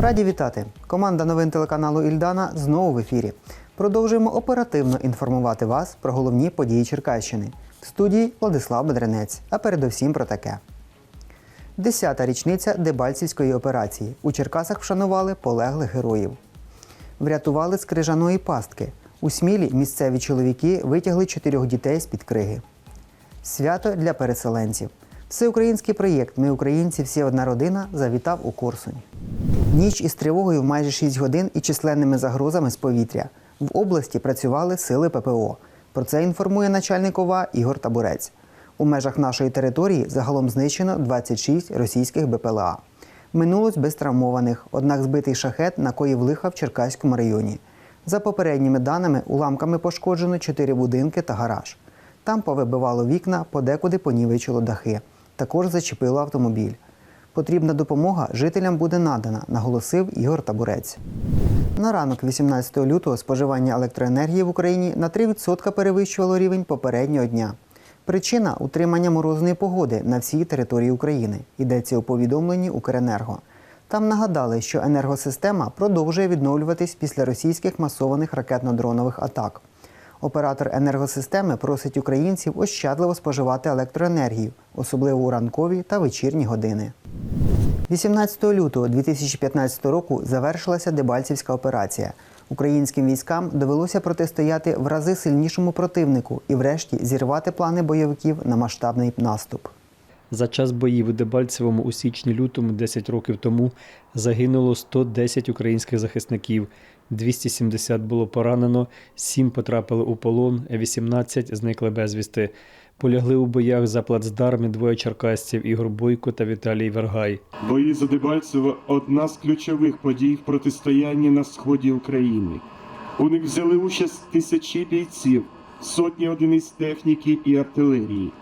Раді вітати! Команда новин телеканалу Ільдана знову в ефірі. Продовжуємо оперативно інформувати вас про головні події Черкащини. В студії Владислав Бедренець. А передусім про таке. Десята річниця Дебальцівської операції. У Черкасах вшанували полеглих героїв. Врятували з крижаної пастки. У Смілі місцеві чоловіки витягли чотирьох дітей з-під криги. Свято для переселенців. Всеукраїнський проєкт Ми українці, всі одна родина завітав у Корсунь. Ніч із тривогою в майже 6 годин і численними загрозами з повітря. В області працювали сили ППО. Про це інформує начальник ОВА Ігор Табурець. У межах нашої території загалом знищено 26 російських БПЛА. Минулось без травмованих, однак збитий шахет накоїв лиха в Черкаському районі. За попередніми даними, уламками пошкоджено 4 будинки та гараж. Там повибивало вікна, подекуди понівечило дахи. Також зачепило автомобіль. Потрібна допомога жителям буде надана, наголосив Ігор Табурець. На ранок 18 лютого споживання електроенергії в Україні на 3% перевищувало рівень попереднього дня. Причина утримання морозної погоди на всій території України. Йдеться у повідомленні Укренерго. Там нагадали, що енергосистема продовжує відновлюватись після російських масованих ракетно-дронових атак. Оператор енергосистеми просить українців ощадливо споживати електроенергію, особливо у ранкові та вечірні години. 18 лютого 2015 року завершилася Дебальцівська операція. Українським військам довелося протистояти в рази сильнішому противнику і, врешті, зірвати плани бойовиків на масштабний наступ. За час боїв у Дебальцевому у січні-лютому 10 років тому загинуло 110 українських захисників, 270 було поранено, 7 потрапили у полон, 18 зникли безвісти. Полягли у боях за плацдарми двоє черкасців Ігор Бойко та Віталій Вергай. Бої за Дебальцево – одна з ключових подій в протистоянні на сході України. У них взяли участь тисячі бійців, сотні одиниць техніки і артилерії.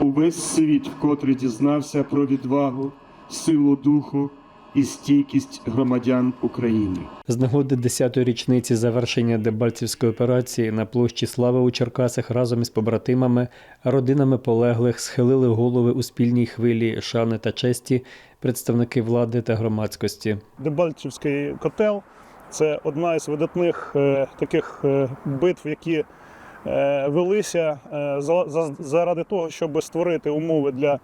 Увесь світ вкотре дізнався про відвагу, силу духу і стійкість громадян України. З нагоди 10-ї річниці завершення Дебальцівської операції на площі Слави у Черкасах разом із побратимами, родинами полеглих схилили голови у спільній хвилі шани та честі представники влади та громадськості. Дебальчівський котел це одна із видатних е, таких е, битв, які е, велися е, за- за- заради того, щоб створити умови для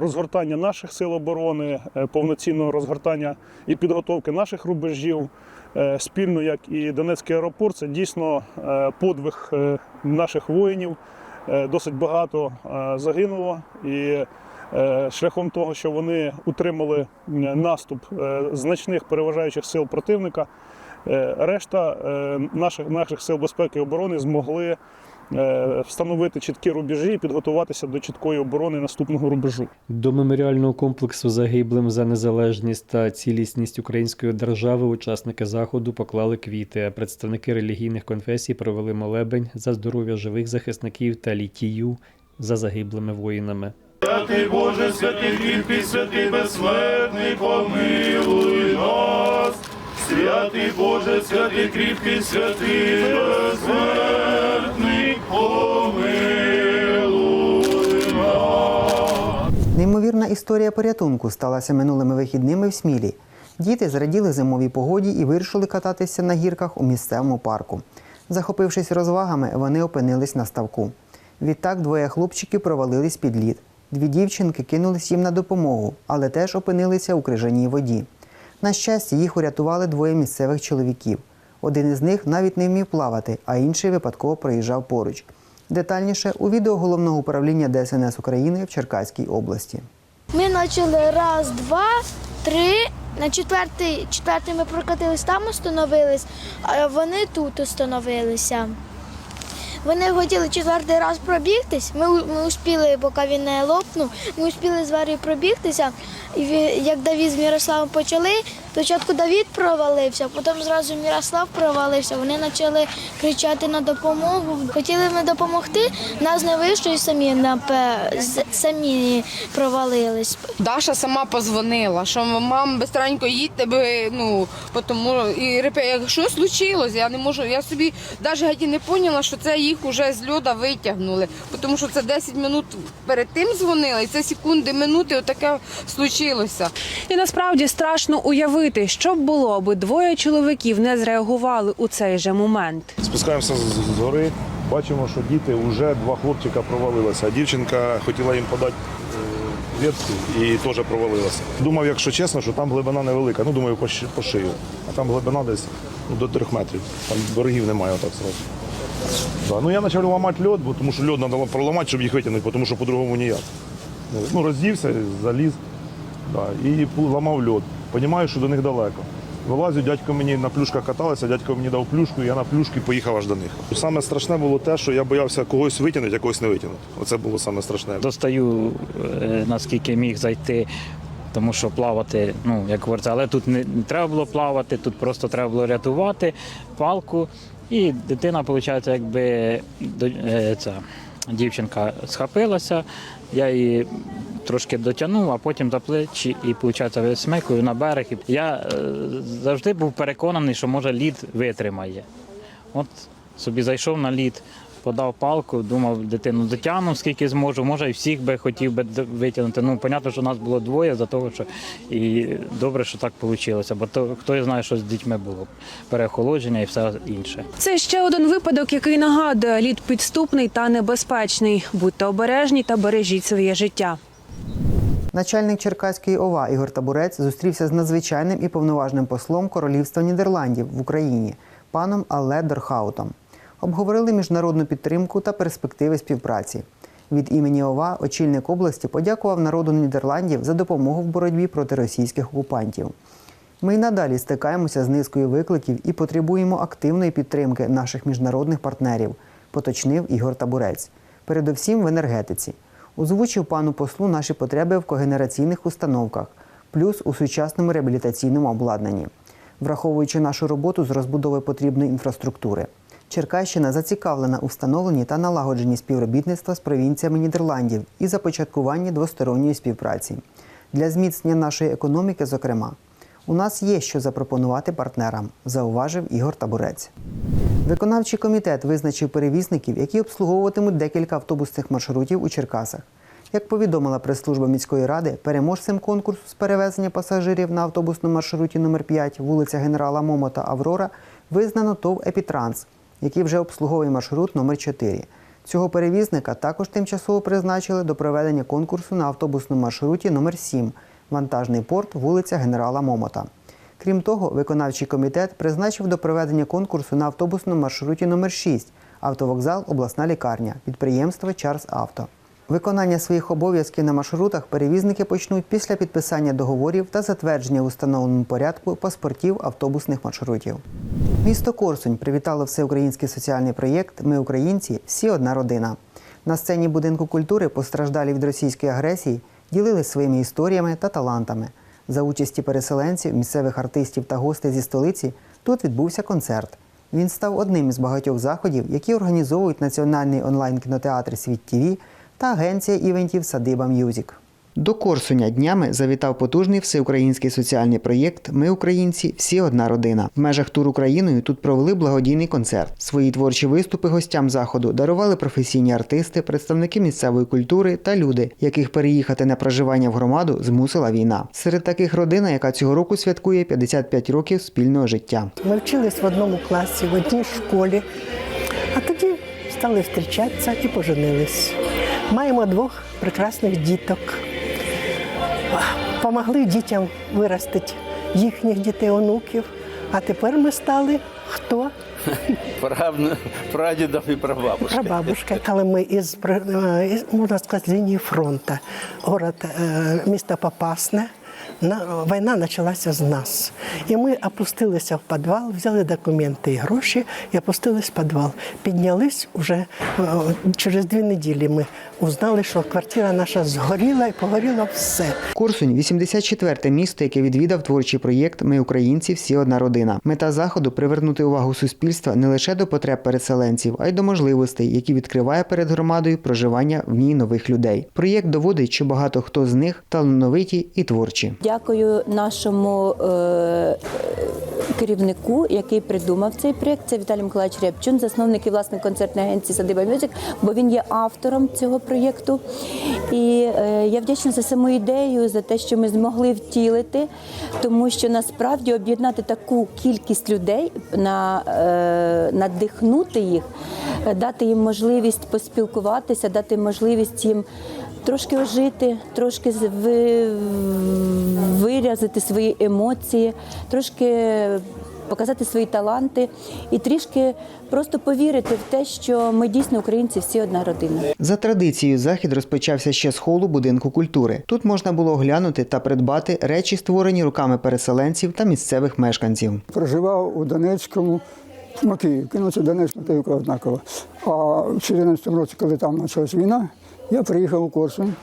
розгортання наших сил оборони, е, повноцінного розгортання і підготовки наших рубежів. Е, Спільно, як і Донецький аеропорт, це дійсно е, подвиг е, наших воїнів. Е, Досить багато е, загинуло і Е, шляхом того, що вони утримали е, наступ е, значних переважаючих сил противника. е, Решта е, наших, наших сил безпеки і оборони змогли е, встановити чіткі рубежі і підготуватися до чіткої оборони наступного рубежу. До меморіального комплексу загиблим за незалежність та цілісність української держави учасники заходу поклали квіти. а Представники релігійних конфесій провели молебень за здоров'я живих захисників та літію за загиблими воїнами. Святий Боже, святий кріпкий, святий безсмертний, помилуй нас. Святий Боже, святий кріпкий, святий безсмертний, помилуй. Неймовірна історія порятунку сталася минулими вихідними в Смілі. Діти зраділи зимовій погоді і вирішили кататися на гірках у місцевому парку. Захопившись розвагами, вони опинились на ставку. Відтак двоє хлопчиків провалились під лід. Дві дівчинки кинулись їм на допомогу, але теж опинилися у крижаній воді. На щастя, їх урятували двоє місцевих чоловіків. Один із них навіть не вмів плавати, а інший випадково проїжджав поруч. Детальніше у відео головного управління ДСНС України в Черкаській області. Ми почали раз, два, три. На четвертий, четвертий ми прокатились там, остановились, а вони тут остановилися. Вони хотіли четвертий раз пробігтись. Ми, ми успіли, поки він не лопнув, ми успіли з Варою пробігтися. І як Давід з Мірославом почали, спочатку Давід провалився, потім зразу Мірослав провалився. Вони почали кричати на допомогу. Хотіли ми допомогти, нас не вийшло і самі самі провалились. Даша сама позвонила, що мам, бистренько їдьте, би, ну, тому і репе, якщо случилось, я не можу, я собі навіть не поняла, що це їх уже з льода витягнули, тому що це 10 минут перед тим дзвонили, і це секунди, минути, отаке случилося. І насправді страшно уявити, що б було, аби двоє чоловіків не зреагували у цей же момент. Спускаємося з гори, бачимо, що діти вже два хлопчика провалилися. А дівчинка хотіла їм подати е, і теж провалилася. Думав, якщо чесно, що там глибина невелика. Ну, думаю, по, по шию. А там глибина десь ну, до трьох метрів. Там берегів немає отак зразу. Да. Ну я почав ламати льод, бо тому що льод треба проламати, щоб їх витягнути, тому що по-другому ніяк. Ну, роздівся, заліз да, і ламав льод. Понімаю, що до них далеко. Вилазю, дядько мені на плюшках каталися, дядько мені дав плюшку, я на плюшки поїхав аж до них. Саме страшне було те, що я боявся когось витягнути, а когось не витягнути. Оце було саме страшне. достаю е, наскільки міг зайти, тому що плавати, ну як говориться, але тут не треба було плавати, тут просто треба було рятувати палку. І дитина, виходить, якби е, ця дівчинка схопилася, я її трошки дотягнув, а потім за плечі і, виходить, смикую на берег. Я е, завжди був переконаний, що може лід витримає. От собі зайшов на лід, подав палку, думав, дитину дотягну, скільки зможу. Може, і всіх би хотів би витягнути. Ну, понятно, що нас було двоє за того, що і добре, що так вийшло. Бо то хто знає, що з дітьми було. Переохолодження і все інше. Це ще один випадок, який нагадує лід підступний та небезпечний. Будьте обережні та бережіть своє життя. Начальник Черкаської ОВА Ігор Табурець зустрівся з надзвичайним і повноважним послом Королівства Нідерландів в Україні паном Алле Дорхаутом. Обговорили міжнародну підтримку та перспективи співпраці. Від імені ОВА очільник області подякував народу Нідерландів за допомогу в боротьбі проти російських окупантів. Ми й надалі стикаємося з низкою викликів і потребуємо активної підтримки наших міжнародних партнерів, поточнив Ігор Табурець. Передовсім в енергетиці. Озвучив пану послу наші потреби в когенераційних установках, плюс у сучасному реабілітаційному обладнанні, враховуючи нашу роботу з розбудови потрібної інфраструктури. Черкащина зацікавлена у встановленні та налагодженні співробітництва з провінціями Нідерландів і започаткуванні двосторонньої співпраці для зміцнення нашої економіки, зокрема. У нас є що запропонувати партнерам, зауважив Ігор Табурець. Виконавчий комітет визначив перевізників, які обслуговуватимуть декілька автобусних маршрутів у Черкасах. Як повідомила прес-служба міської ради, переможцем конкурсу з перевезення пасажирів на автобусному маршруті номер 5 вулиця Генерала Момота Аврора визнано ТОВ Епітранс, який вже обслуговує маршрут номер 4 Цього перевізника також тимчасово призначили до проведення конкурсу на автобусному маршруті номер 7 вантажний порт вулиця Генерала Момота. Крім того, виконавчий комітет призначив до проведення конкурсу на автобусному маршруті номер 6 автовокзал, обласна лікарня, підприємство Чарс Авто. Виконання своїх обов'язків на маршрутах перевізники почнуть після підписання договорів та затвердження в установленому порядку паспортів автобусних маршрутів. Місто Корсунь привітало всеукраїнський соціальний проєкт Ми українці всі одна родина. На сцені будинку культури постраждалі від російської агресії ділились своїми історіями та талантами. За участі переселенців, місцевих артистів та гостей зі столиці тут відбувся концерт. Він став одним із багатьох заходів, які організовують національний онлайн-кінотеатр Світ ТІВІ та агенція івентів Садиба М'юзік. До Корсуня днями завітав потужний всеукраїнський соціальний проєкт Ми українці, всі одна родина. В межах тур Україною тут провели благодійний концерт. Свої творчі виступи гостям заходу дарували професійні артисти, представники місцевої культури та люди, яких переїхати на проживання в громаду змусила війна. Серед таких родина, яка цього року святкує 55 років спільного життя. Ми вчились в одному класі, в одній школі, а тоді стали зустрічатися і поженились. Маємо двох прекрасних діток. Помогли дітям виростити їхніх дітей, онуків. А тепер ми стали хто? Прадідом і прабабушка. Прабабушка. Але ми із, е, можна сказати, з лінії фронту, город, міста місто Попасне, війна почалася з нас. І ми опустилися в підвал, взяли документи і гроші і опустились в підвал. Піднялись вже е, через дві неділі. Ми узнали, що квартира наша згоріла і погоріло все. Корсунь 84-те місто, яке відвідав творчий проєкт Ми українці, всі одна родина. Мета заходу привернути увагу суспільства не лише до потреб переселенців, а й до можливостей, які відкриває перед громадою проживання в ній нових людей. Проєкт доводить, що багато хто з них талановиті і творчі. Дякую нашому е, керівнику, який придумав цей проєкт. Це Віталій Миколаївич Рябчун, засновник і власник концертної агенції Садиба Мюзик, бо він є автором цього проєкту. І е, я вдячна за саму ідею, за те, що ми змогли втілити, тому що насправді об'єднати таку кількість людей, на, е, надихнути їх, е, дати їм можливість поспілкуватися, дати можливість їм трошки ожити, трошки виразити свої емоції, трошки показати свої таланти і трішки просто повірити в те, що ми дійсно українці всі одна родина. За традицією, захід розпочався ще з холу будинку культури. Тут можна було оглянути та придбати речі, створені руками переселенців та місцевих мешканців. проживав у Донецькому, ну це Донецьк, Макіївка однаково. А в 2014 році, коли там почалась війна, я приїхав у Корсунь,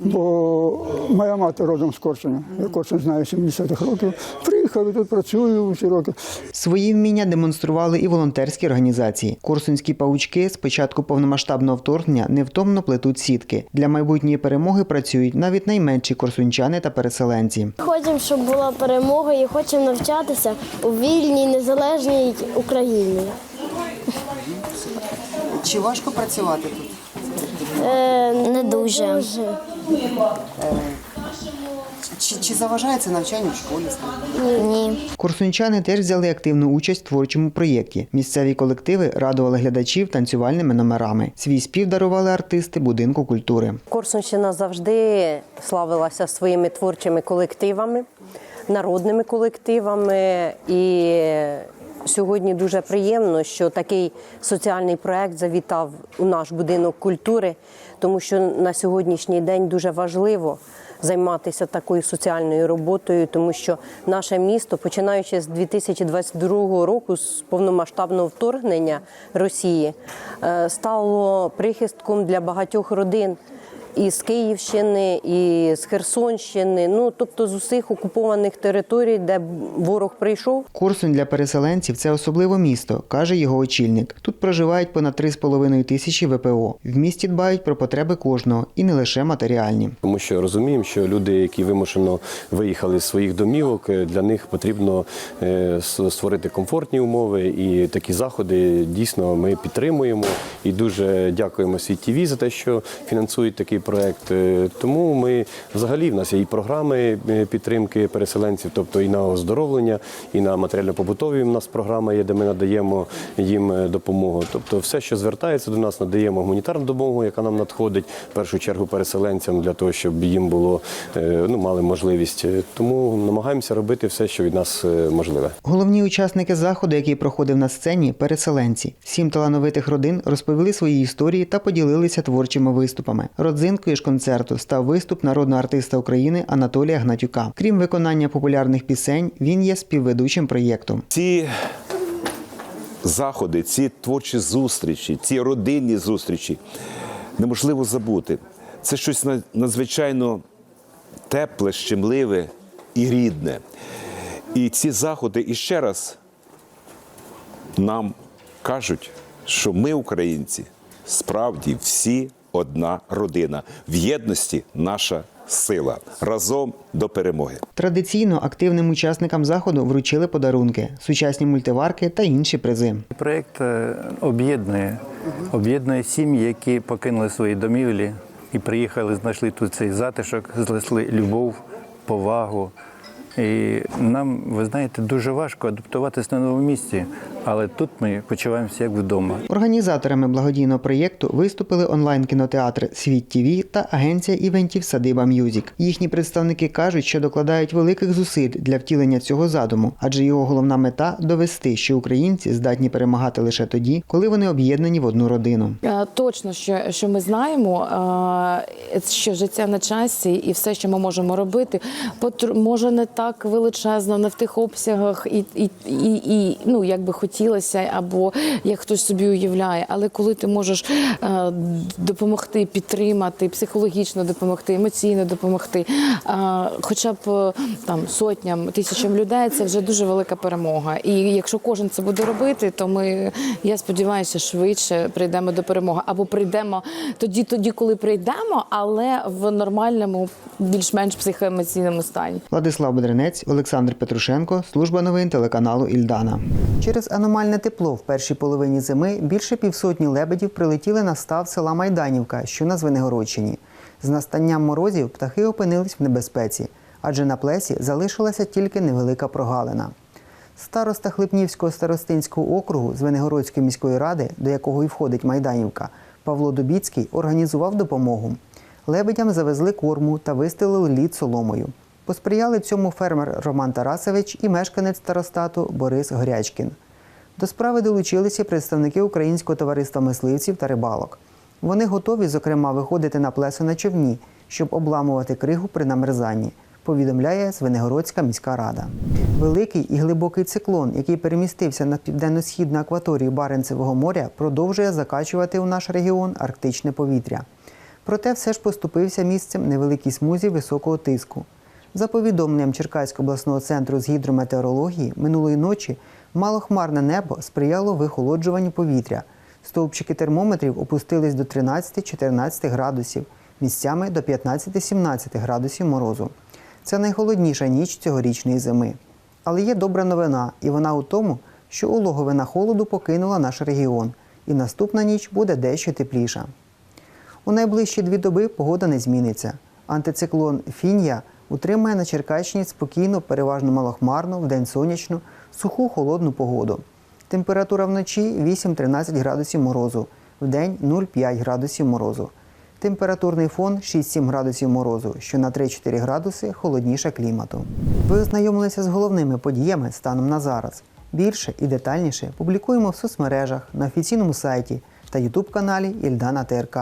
бо моя мати родом з Корсуня. Я Корсунь знаю 70-х років. Приїхав і тут працюю всі роки. Свої вміння демонстрували і волонтерські організації. Корсунські паучки з початку повномасштабного вторгнення невтомно плетуть сітки. Для майбутньої перемоги працюють навіть найменші корсунчани та переселенці. Хочемо, щоб була перемога і хочемо навчатися у вільній, незалежній Україні. Чи важко працювати тут? Е, дуже. Чи, чи заважає це навчання в школі? Ні. Корсунчани теж взяли активну участь в творчому проєкті. Місцеві колективи радували глядачів танцювальними номерами. Свій спів дарували артисти будинку культури. Корсунщина завжди славилася своїми творчими колективами, народними колективами. І сьогодні дуже приємно, що такий соціальний проект завітав у наш будинок культури, тому що на сьогоднішній день дуже важливо. Займатися такою соціальною роботою, тому що наше місто, починаючи з 2022 року, з повномасштабного вторгнення Росії, е, стало прихистком для багатьох родин і з Київщини, і з Херсонщини. Ну тобто з усіх окупованих територій, де ворог прийшов. Корсунь для переселенців це особливе місто, каже його очільник. Тут проживають понад 3,5 тисячі ВПО. В місті дбають про потреби кожного і не лише матеріальні. Тому що розуміємо, що люди, які вимушено виїхали з своїх домівок, е, для них потрібно е, створити комфортні умови, і такі заходи дійсно ми підтримуємо. І дуже дякуємо СвітТВ за те, що фінансують такий проект. Е, Тому ми взагалі в нас є і програми е, підтримки переселенців, тобто і на оздоровлення, і на матеріально-побутові. У нас програма є, де ми надаємо їм е, допомогу. Тобто, все, що звертається до нас, надаємо гуманітарну допомогу, яка нам надходить в першу чергу переселенцям для того, щоб їм було ну мали можливість. Тому намагаємося робити все, що від нас можливе. Головні учасники заходу, який проходив на сцені, переселенці. Сім талановитих родин розповіли свої історії та поділилися творчими виступами. Родзинкою ж концерту став виступ народного артиста України Анатолія Гнатюка. Крім виконання популярних пісень, він є співведучим проєкту. Ці заходи, ці творчі зустрічі, ці родинні зустрічі неможливо забути. Це щось надзвичайно тепле, щемливе і рідне. І ці заходи іще раз нам кажуть, що ми, українці, справді всі одна родина. В єдності наша сила. Разом до перемоги. Традиційно активним учасникам заходу вручили подарунки, сучасні мультиварки та інші призи. Проєкт е, об'єднує, об'єднує сім'ї, які покинули свої домівлі і приїхали, знайшли тут цей затишок, знайшли любов, повагу, І нам, ви знаєте, дуже важко адаптуватись на новому місці, але тут ми почуваємося як вдома. Організаторами благодійного проєкту виступили онлайн-кінотеатр Світ ТІВІ та агенція івентів Садиба М'юзік. Їхні представники кажуть, що докладають великих зусиль для втілення цього задуму, адже його головна мета довести, що українці здатні перемагати лише тоді, коли вони об'єднані в одну родину. Е, Точно, що, що ми знаємо, е, що життя на часі і все, що ми можемо робити, потр- може не так величезно, не в тих обсягах, і, і, і, і ну як би хотілося, або як хтось собі уявляє. Але коли ти можеш е, допомогти, підтримати, психологічно допомогти, емоційно допомогти, е, хоча б е, там сотням, тисячам людей, це вже дуже велика перемога. І якщо кожен це буде робити, то ми, я сподіваюся, швидше прийдемо до перемоги. Або прийдемо тоді, тоді, коли прийдемо, але в нормальному, більш-менш психоемоційному стані. Владислав Бедренець, Олександр Петрушенко, служба новин телеканалу Ільдана. Через аномальне тепло в першій половині зими більше півсотні лебедів прилетіли на став села Майданівка, що на Звенигородчині. З настанням морозів птахи опинились в небезпеці, адже на плесі залишилася тільки невелика прогалина. Староста Хлипнівського старостинського округу Звенигородської міської ради, до якого і входить Майданівка, Павло Дубіцький організував допомогу. Лебедям завезли корму та вистелили лід соломою. Посприяли цьому фермер Роман Тарасович і мешканець старостату Борис Горячкін. До справи долучилися представники Українського товариства мисливців та рибалок. Вони готові, зокрема, виходити на плесо на човні, щоб обламувати кригу при намерзанні, повідомляє Звенигородська міська рада. Великий і глибокий циклон, який перемістився на південно-східну акваторію Баренцевого моря, продовжує закачувати у наш регіон арктичне повітря. Проте все ж поступився місцем невеликій смузі високого тиску. За повідомленням Черкаського обласного центру з гідрометеорології, минулої ночі малохмарне небо сприяло вихолоджуванню повітря. Стовпчики термометрів опустились до 13-14 градусів, місцями до 15-17 градусів морозу. Це найхолодніша ніч цьогорічної зими. Але є добра новина, і вона у тому, що улоговина холоду покинула наш регіон, і наступна ніч буде дещо тепліша. У найближчі дві доби погода не зміниться. Антициклон Фінія утримає на Черкащині спокійну, переважно малохмарну, вдень сонячну, суху холодну погоду. Температура вночі 8-13 градусів морозу, вдень 0,5 градусів морозу. Температурний фон 6-7 градусів морозу, що на 3-4 градуси холодніше клімату. Ви ознайомилися з головними подіями станом на зараз. Більше і детальніше публікуємо в соцмережах, на офіційному сайті та ютуб-каналі Ільдана ТРК.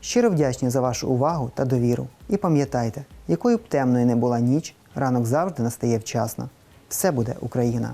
Щиро вдячні за вашу увагу та довіру. І пам'ятайте, якою б темною не була ніч, ранок завжди настає вчасно. Все буде Україна!